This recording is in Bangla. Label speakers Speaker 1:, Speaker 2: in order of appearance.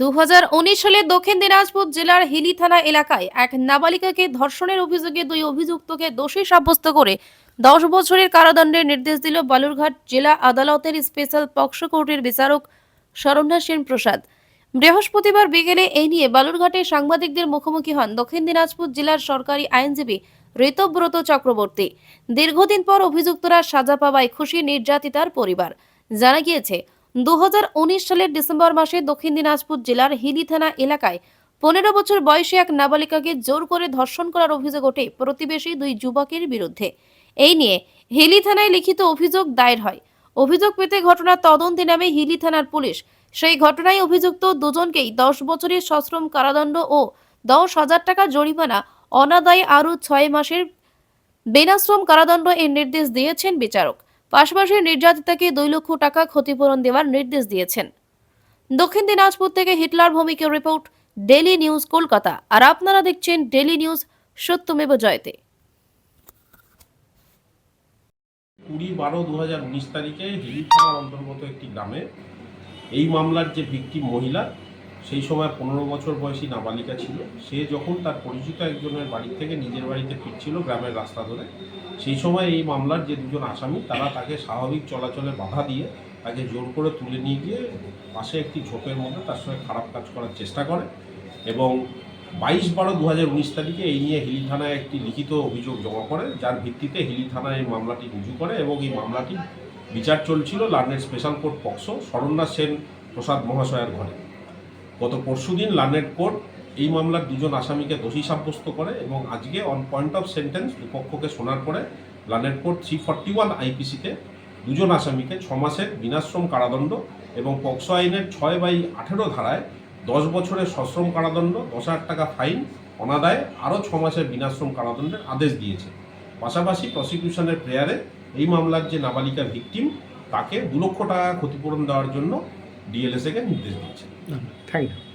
Speaker 1: দুহাজার উনিশ সালে দক্ষিণ দিনাজপুর জেলার হিলি থানা এলাকায় এক নাবালিকাকে ধর্ষণের অভিযোগে দুই অভিযুক্তকে দোষী সাব্যস্ত করে দশ বছরের কারাদণ্ডের নির্দেশ দিল বালুরঘাট জেলা আদালতের স্পেশাল পক্সো কোর্টের বিচারক শরণ্যা সেন প্রসাদ। বৃহস্পতিবার বিকেলে এই নিয়ে বালুরঘাটে সাংবাদিকদের মুখোমুখি হন দক্ষিণ দিনাজপুর জেলার সরকারি আইনজীবী ঋতব্রত চক্রবর্তী। দীর্ঘদিন পর অভিযুক্তরা সাজা পাওয়ায় খুশি নির্যাতিতার পরিবার। জানা গিয়েছে দু হাজার উনিশ সালের ডিসেম্বর মাসে দক্ষিণ দিনাজপুর জেলার হিলি থানা এলাকায় পনেরো বছর বয়সী এক নাবালিকাকে জোর করে ধর্ষণ করার অভিযোগ ওঠে প্রতিবেশী দুই যুবকের বিরুদ্ধে। এই নিয়ে হিলি থানায় লিখিত অভিযোগ দায়ের হয়। অভিযোগ পেতে ঘটনার তদন্তে নামে হিলি থানার পুলিশ। সেই ঘটনায় অভিযুক্ত দুজনকেই দশ বছরের সশ্রম কারাদণ্ড ও দশ হাজার টাকা জরিমানা অনাদায়ে আরও ছয় মাসের বেনাশ্রম কারাদণ্ড এর নির্দেশ দিয়েছেন বিচারক। পাশাপাশি নির্যাতিতাকে দুই লক্ষ টাকা ক্ষতিপূরণ দেওয়ার নির্দেশ দিয়েছেন। দক্ষিণ দিনাজপুর থেকে হিটলার ভৌমিকের রিপোর্ট ডেলি নিউজ কলকাতা। আর আপনারা দেখছেন ডেলি নিউজ, সত্যমেব জয়তে।
Speaker 2: কুড়ি বারো দু হাজার উনিশ তারিখে হিলি থানার অন্তর্গত একটি গ্রামে এই মামলার যে ভিকটিম মহিলা সেই সময় পনেরো বছর বয়সী নাবালিকা ছিল। সে যখন তার পরিচিত একজনের বাড়ি থেকে নিজের বাড়িতে ফিরছিল গ্রামের রাস্তা ধরে, সেই সময় এই মামলার যে দুজন আসামি, তারা তাকে স্বাভাবিক চলাচলে বাধা দিয়ে তাকে জোর করে তুলে নিয়ে গিয়ে পাশে একটি ঝোপের মধ্যে তার সঙ্গে খারাপ কাজ করার চেষ্টা করে এবং বাইশ বারো দু হাজার উনিশ তারিখে এই নিয়ে হিলি থানায় একটি লিখিত অভিযোগ জমা করে, যার ভিত্তিতে হিলি থানায় এই মামলাটি রুজু করে এবং এই মামলাটি বিচার চলছিল লার্নের special court POCSO Saranya Sen Prasad মহাশয়ের ঘরে। গত পরশুদিন লার্নেট কোর্ট এই মামলার দুজন আসামিকে দোষী সাব্যস্ত করে এবং আজকে অন পয়েন্ট অফ সেন্টেন্স দুপক্ষকে শোনার পরে learned court three forty one আইপিসিতে দুজন আসামিকে ছ মাসের বিনাশ্রম কারাদণ্ড এবং পক্সো আইনের ছয় বাই আঠেরো ধারায় দশ বছরের সশ্রম কারাদণ্ড, দশ হাজার টাকা ফাইন, অনাদায়ে আরও ছ মাসের বিনাশ্রম কারাদণ্ডের আদেশ দিয়েছে। পাশাপাশি প্রসিকিউশনের প্রেয়ারে এই মামলার যে নাবালিকা ভিকটিম তাকে দু লক্ষ টাকা ক্ষতিপূরণ দেওয়ার জন্য ডিএলএসএকে নির্দেশ দিয়েছে
Speaker 3: থ্যাংক ইউ